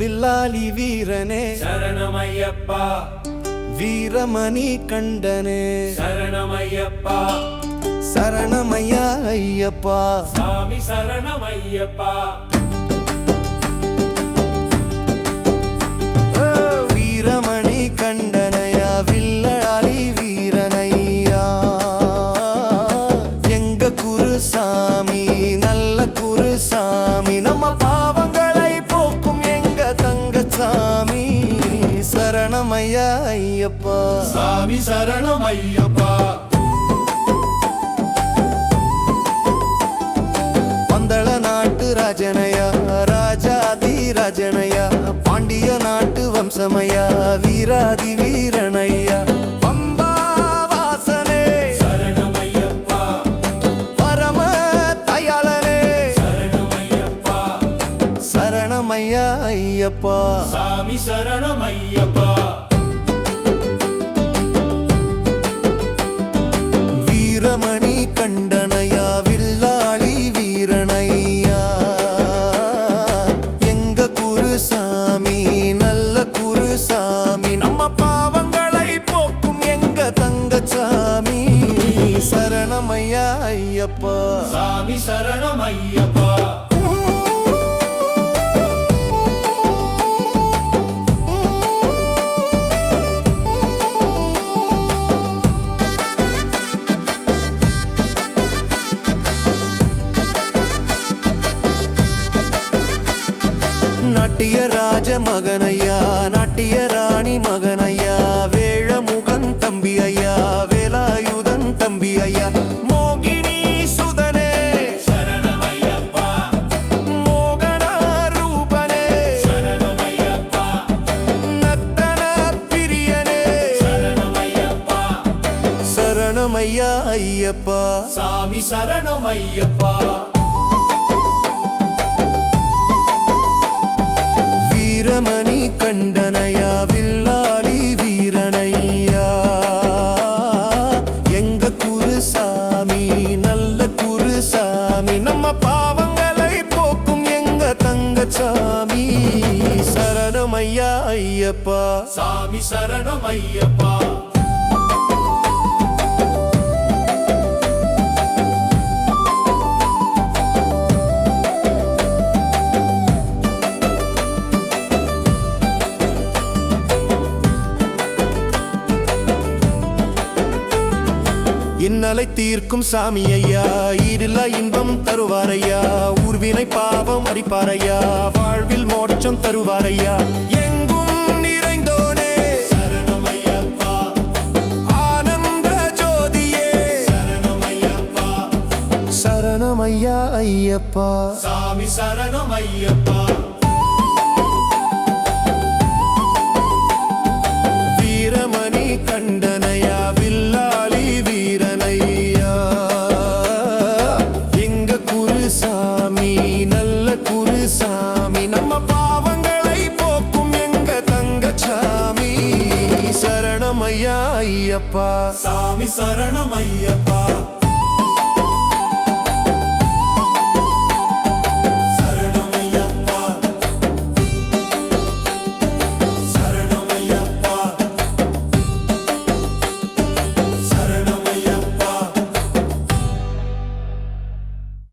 வில்லாலி வீரனே. சரணமையப்பா. வீரமணி கண்டனே. சரணமையப்பா. சரணமையா ஐயப்பா. சாமி சரணமையப்பா. ஐயப்பா. சாமி சரணமையப்பா பந்தள நாட்டு ராஜனையா ராஜாதி ராஜனையா பாண்டிய நாட்டு வம்சமையா வீராதி வீரனையா. சரணமையா ஐயப்பா. சாமி சரணமையப்பா வீரமணி கண்டனையா வில்லாளி வீரனையா. எங்க குருசாமி நல்ல குருசாமி நம்ம பாவங்களை போக்கும் எங்க தங்கச்சாமி. சரணமையா ஐயப்பா. சாமி சரணமையப்பா நாட்டிய ராஜ மகனையா நாட்டிய ராணி மகனையா வேழமுகன் தம்பி ஐயா வேலாயுதன் தம்பி ஐயா மோகினி சுதனே சரணமையப்பா மோகன ரூபனே நத்தன பிரியனே. சரணமையா ஐயப்பா. சாமி சரணமையப்பா. வீரமணி கண்டனையா வில்லாடி வீரனையா. எங்க குருசாமி நல்ல குருசாமி நம்ம பாவங்களை போக்கும் எங்க தங்கச்சாமி. சரணமையா ஐயப்பா. சாமி சரணமையப்பா இன்னலை தீர்க்கும் சாமி ஐயா ஈடில்லா இன்பம் தருவாரையா? ஊர்வினை பாவம் அரிப்பாரையா வாழ்வில் மோட்சம் தருவாரையா? எங்கும் நிறைந்தோனே. ஆனந்த ஜோதியே. சரணமையா ஐயப்பா. சாமி சரணம் ஐயப்பா குருசாமி நல்ல குருசாமி நம்ம பாவங்களை போக்கும் எங்க தங்கச்சாமி. சரணமையா ஐயப்பா. சாமி சரணமையப்பா